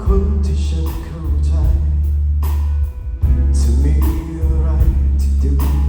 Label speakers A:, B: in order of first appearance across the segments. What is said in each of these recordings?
A: คุณที่ฉันเข้าใจ จะมีอะไรที่ดึง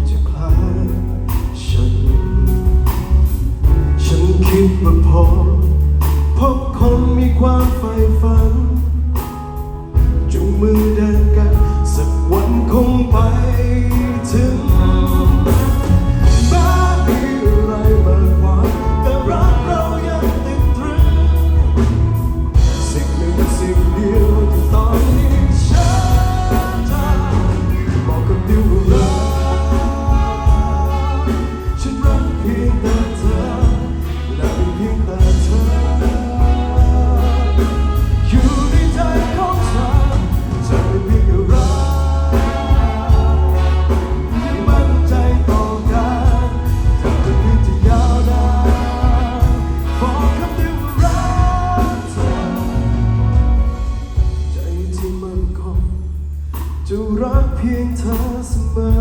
A: พียงเธอเสมอ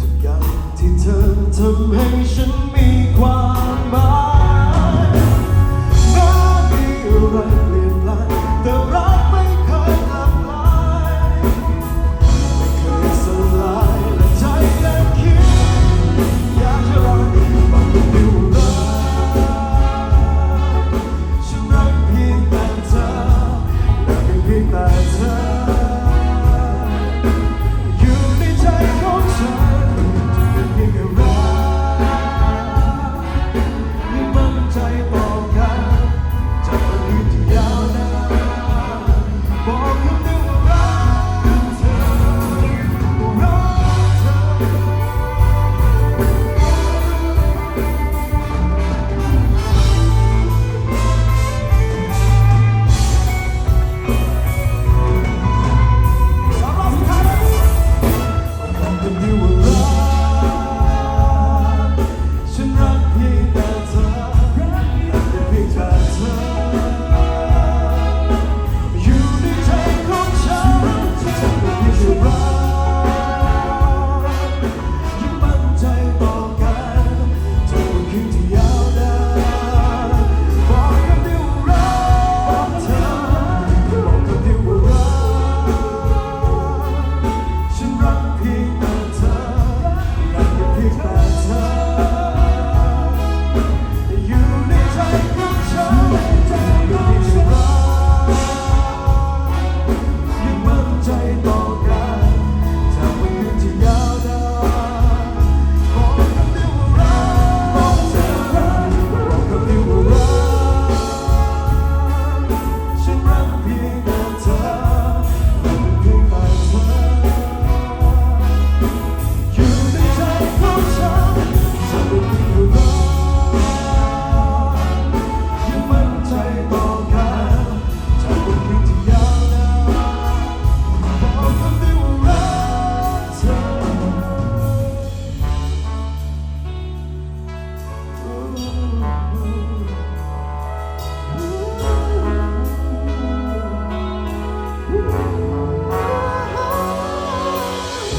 A: ทุกอย่างที่เธอทำให้ฉันมีความหมายแม้มีอะไรเปลี่ยนแปลงแต่รั ค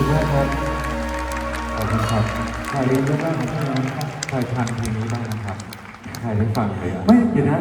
A: ุณแม่ครับ
B: ขอบคุณครับถ่ายรูปได้บ้างครับถ่ายทันเพลงนี้บ้างนะครับถ่ายให้ฟังเลยอะ
C: ไม่เดี๋ยวนะ